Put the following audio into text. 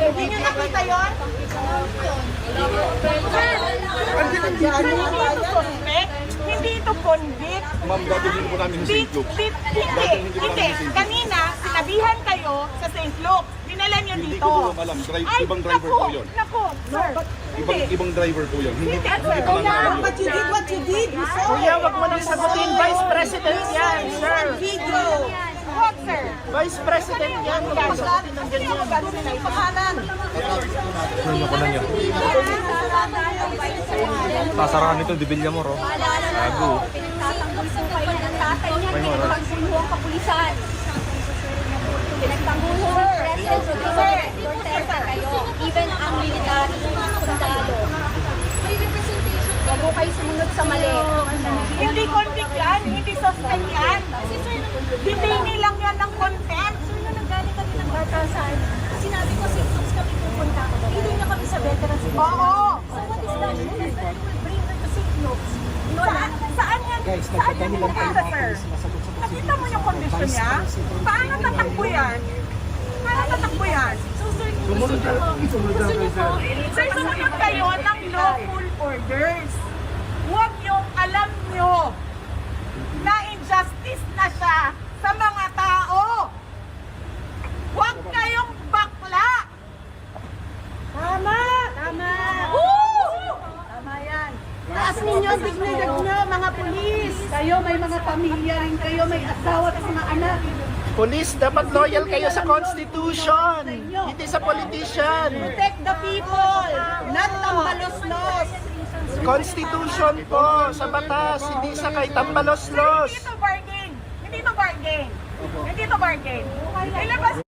Hindi nyo nakita yun? Hindi ito convict. Ma'am, dadalhin po namin sa St. Luke. Hindi, hindi. Kanina, sinabihan kayo sa St. Luke. Dinala nyo dito. Hindi ko po alam. Drive, Ay, ibang driver po yun. Naku, sir. Ibang, ibang driver po yun. Hindi, sir. What you did, what you did. Kuya, wag mo nang sagutin. Vice President yan, sir. Vice President yan. Huwag mo sagutin ng ganyan. Ano ko na niya? Sasarahan nito, dibilya mo, ro. Gago. Pinagtatanggol ng tatay niya, pinagtanggol ang kapulisan. Pinagtanggol President Duterte kayo. Even ang military sundalo. Huwag ho kayo sumunod sa mali. Hindi convict yan, lang yan ng contempt. Sir, na nanggaling kami ng batasan, sinabi ko sa Ipsos kami pupunta. Hindi niya kami sa veterans. Oo. So what is that? You will bring her to St. Luke's. Saan, saan yan? Saan yan pupunta, sir? Nakita mo yung kondisyon niya? Paano tatakbo yan? Paano tatakbo yan? So sir, gusto niyo po, gusto niyo po, Sir, sumunod kayo ng lawful orders. Huwag yung alam nyo na injustice na siya sa mga tao. Huwag kayong bakla. Tama. Tama. Woo! Tama yan. Taas ninyo ang dignidad nyo, mga pulis. Kayo may mga pamilya rin kayo, may asawa at mga anak. Police, dapat loyal kayo sa Constitution. Hindi sa politician. Protect the people. Constitution po sa batas, hindi sa kay tambalos-los. Hindi to bargain. Hindi to bargain. Hindi to bargain. Ilabas